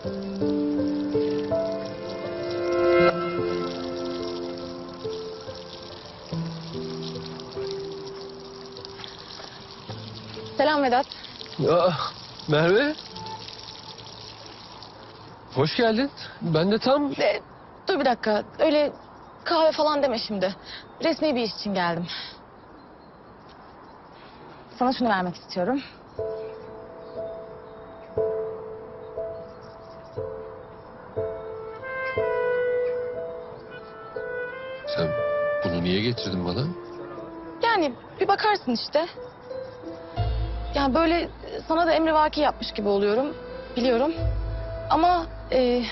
Selam Vedat. Aa, Merve. Hoş geldin. Ben de tam... E, dur bir dakika. Öyle kahve falan deme şimdi. Resmi bir iş için geldim. Sana şunu vermek istiyorum. Bunu niye getirdin bana? Yani bir bakarsın işte. Yani böyle sana da emrivaki yapmış gibi oluyorum. Biliyorum. Ama e,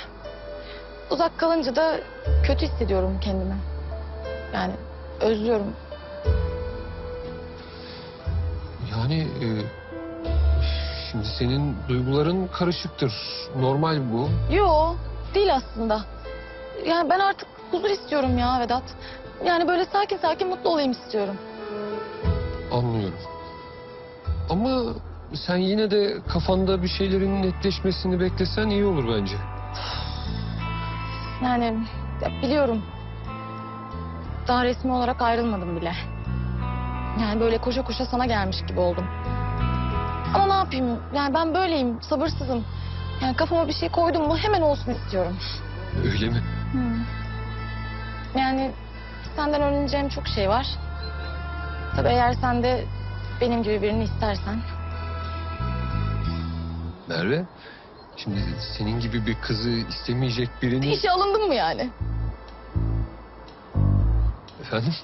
uzak kalınca da kötü hissediyorum kendimi. Yani özlüyorum. Yani e, şimdi senin duyguların karışıktır. Normal bu. Yo değil aslında. Yani ben artık huzur istiyorum ya Vedat. Yani böyle sakin sakin mutlu olayım istiyorum. Anlıyorum. Ama sen yine de kafanda bir şeylerin netleşmesini beklesen iyi olur bence. Yani ya biliyorum. Daha resmi olarak ayrılmadım bile. Yani böyle koşa koşa sana gelmiş gibi oldum. Ama ne yapayım? Yani ben böyleyim, sabırsızım. Yani kafama bir şey koydum mu hemen olsun istiyorum. Öyle mi? Hmm. Yani senden öğreneceğim çok şey var. Tabii eğer sen de benim gibi birini istersen. Merve, şimdi senin gibi bir kızı istemeyecek birini... İşe alındın mı yani? Efendim?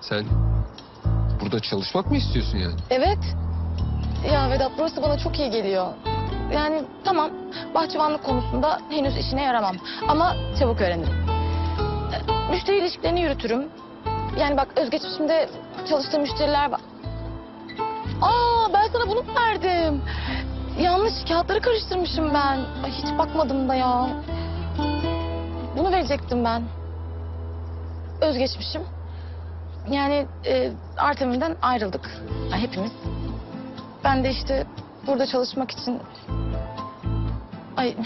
Sen burada çalışmak mı istiyorsun yani? Evet. Ya Vedat burası bana çok iyi geliyor. Yani tamam bahçıvanlık konusunda henüz işine yaramam. Ama çabuk öğrenirim. Müşteri ilişkilerini yürütürüm. Yani bak özgeçmişimde çalıştığım müşteriler var. Aa ben sana bunu verdim? Yanlış kağıtları karıştırmışım ben. Ay, hiç bakmadım da ya. Bunu verecektim ben. Özgeçmişim. Yani e, Artemim'den ayrıldık. Yani hepimiz. Ben de işte burada çalışmak için... Ay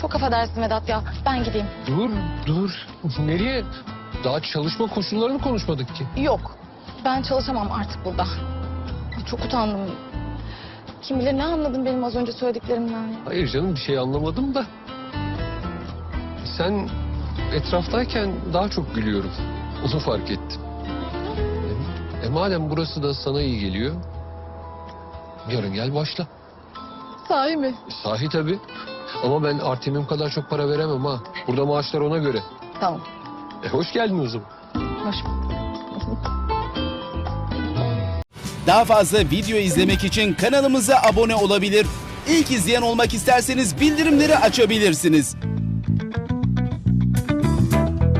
çok affedersin Vedat ya. Ben gideyim. Dur, dur. Nereye? Daha çalışma koşullarını konuşmadık ki. Yok. Ben çalışamam artık burada. Çok utandım. Kim bilir ne anladın benim az önce söylediklerimden. Hayır canım bir şey anlamadım da. Sen etraftayken daha çok gülüyorum. Onu fark ettim. E, e madem burası da sana iyi geliyor. Yarın gel başla. Sahi mi? Sahi tabii. Ama ben Artemim kadar çok para veremem ha. Burada maaşlar ona göre. Tamam. E hoş geldin o zaman. Hoş. Daha fazla video izlemek için kanalımıza abone olabilir. İlk izleyen olmak isterseniz bildirimleri açabilirsiniz.